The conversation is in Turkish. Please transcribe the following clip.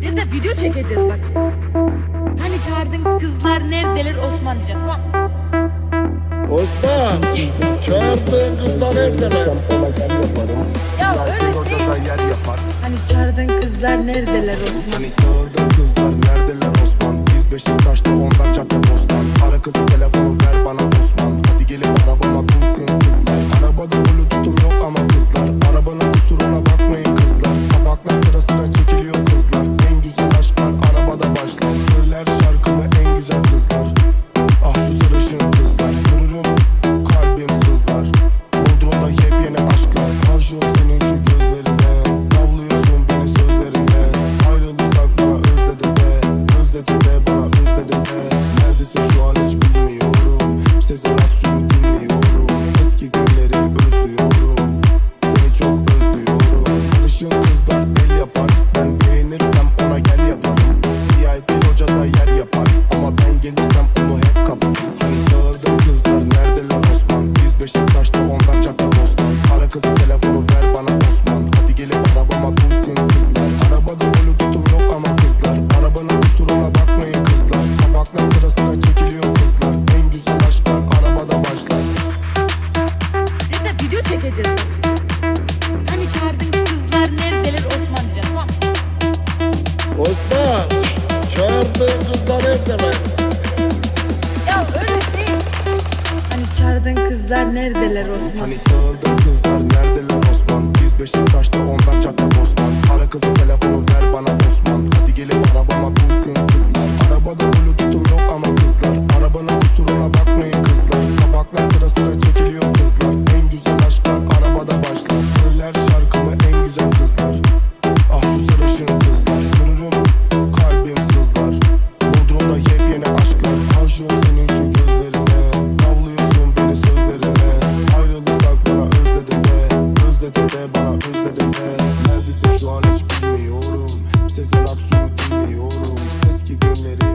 Bir de video çekeceğiz bak. Hani çağırdın kızlar neredeler Osman diyeceksin. Tamam. Osman, çağırdığın kızlar neredeler? Ya öyle değil. yer yapar. Hani çağırdın kızlar neredeler Osman? Cadde bostan Ara kızı telefonu ver bana Osman Hadi gelip arabama binsin kızlar Arabada bluetooth'um yok ama kızlar Arabanın kusuruna bakmayın kızlar Tabaklar sıra sıra çekiliyor kızlar En güzel aşklar arabada başlar Bir de video çekeceğiz. Hani çağırdın kızlar neredeler Osman. Tamam. Osman, çağırdığın kızlar neredeler? Kızlar neredeler Osman? Hani çağırdın kızlar neredeler Osman? Biz Beşiktaş'ta ondan cadde bostan Ara kızı telefonu ver bana Osman. Hadi gelip arabama binsin dinliyorum Eski günleri